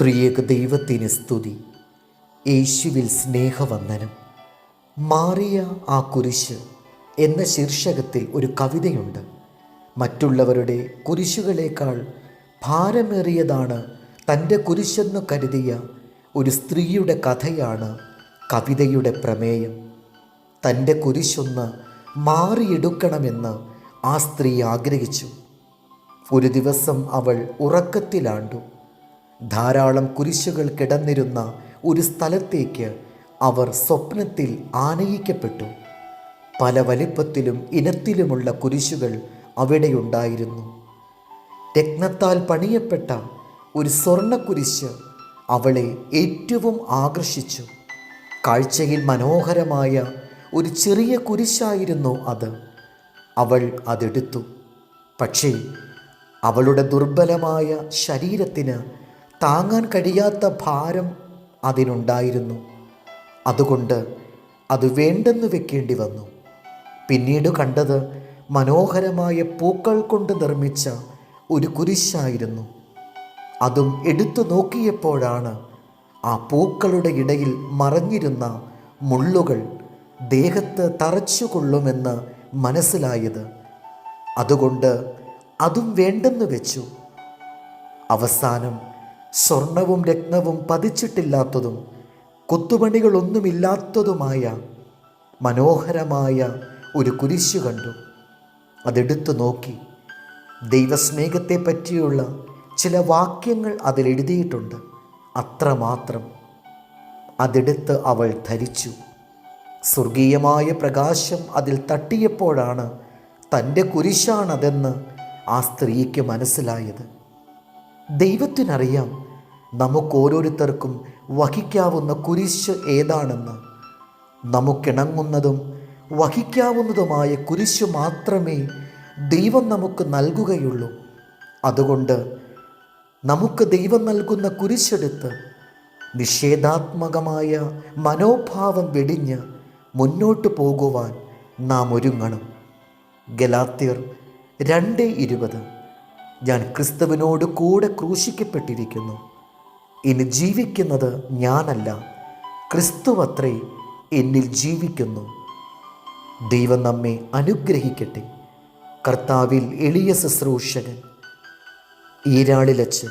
ത്രിയേക ദൈവത്തിന് സ്തുതി. യേശുവിൽ സ്നേഹവന്ദനം. മാറിയ ആ കുരിശ് എന്ന ശീർഷകത്തിൽ ഒരു കവിതയുണ്ട്. മറ്റുള്ളവരുടെ കുരിശുകളേക്കാൾ ഭാരമേറിയതാണ് തന്റെ കുരിശെന്നു കരുതിയ ഒരു സ്ത്രീയുടെ കഥയാണ് കവിതയുടെ പ്രമേയം. തന്റെ കുരിശൊന്ന് മാറിയെടുക്കണമെന്ന് ആ സ്ത്രീ ആഗ്രഹിച്ചു. ഒരു ദിവസം അവൾ ഉറക്കത്തിലാണ്ടു. ധാരാളം കുരിശുകൾ കിടന്നിരുന്ന ഒരു സ്ഥലത്തേക്ക് അവർ സ്വപ്നത്തിൽ ആനയിക്കപ്പെട്ടു. പല വലിപ്പത്തിലും ഇനത്തിലുമുള്ള കുരിശുകൾ അവിടെയുണ്ടായിരുന്നു. രത്നത്താൽ പണിയപ്പെട്ട ഒരു സ്വർണക്കുരിശ് അവളെ ഏറ്റവും ആകർഷിച്ചു. കാഴ്ചയിൽ മനോഹരമായ ഒരു ചെറിയ കുരിശായിരുന്നു അത്. അവൾ അതെടുത്തു. പക്ഷേ അവളുടെ ദുർബലമായ ശരീരത്തിന് താങ്ങാൻ കഴിയാത്ത ഭാരം അതിനുണ്ടായിരുന്നു. അതുകൊണ്ട് അത് വേണ്ടെന്ന് വെക്കേണ്ടി വന്നു. പിന്നീട് കണ്ടത് മനോഹരമായ പൂക്കൾ കൊണ്ട് നിർമ്മിച്ച ഒരു കുരിശായിരുന്നു. അതും എടുത്തു നോക്കിയപ്പോഴാണ് ആ പൂക്കളുടെ ഇടയിൽ മറഞ്ഞിരുന്ന മുള്ളുകൾ ദേഹത്ത് തറച്ചുകൊള്ളുമെന്ന് മനസ്സിലായത്. അതുകൊണ്ട് അതും വേണ്ടെന്ന് വെച്ചു. അവസാനം സ്വർണവും രത്നവും പതിച്ചിട്ടില്ലാത്തതും കൊത്തുപണികളൊന്നുമില്ലാത്തതുമായ മനോഹരമായ ഒരു കുരിശു കണ്ടു. അതെടുത്തു നോക്കി. ദൈവസ്നേഹത്തെ പറ്റിയുള്ള ചില വാക്യങ്ങൾ അതിലെഴുതിയിട്ടുണ്ട് അത്രമാത്രം. അതെടുത്ത് അവൾ ധരിച്ചു. സ്വർഗീയമായ പ്രകാശം അതിൽ തട്ടിയപ്പോഴാണ് തന്റെ കുരിശാണതെന്ന് ആ സ്ത്രീക്ക് മനസ്സിലായത്. ദൈവത്തിനറിയാം നമുക്ക് ഓരോരുത്തർക്കും വഹിക്കാവുന്ന കുരിശ് ഏതാണെന്ന്. നമുക്കിണങ്ങുന്നതും വഹിക്കാവുന്നതുമായ കുരിശ് മാത്രമേ ദൈവം നമുക്ക് നൽകുകയുള്ളൂ. അതുകൊണ്ട് നമുക്ക് ദൈവം നൽകുന്ന കുരിശെടുത്ത് നിഷേധാത്മകമായ മനോഭാവം വെടിഞ്ഞ് മുന്നോട്ട് പോകുവാൻ നാം ഒരുങ്ങണം. ഗലാത്യർ രണ്ട് ഇരുപത്. ഞാൻ ക്രിസ്തുവിനോട് കൂടെ ക്രൂശിക്കപ്പെട്ടിരിക്കുന്നു. ഇനി ജീവിക്കുന്നത് ഞാനല്ല. ക്രിസ്തുവത്രേ എന്നിൽ ജീവിക്കുന്നു. ദൈവം നമ്മെ അനുഗ്രഹിക്കട്ടെ. കർത്താവിൽ എളിയ ശുശ്രൂഷകൻ. ഈരാളിലച്ചൻ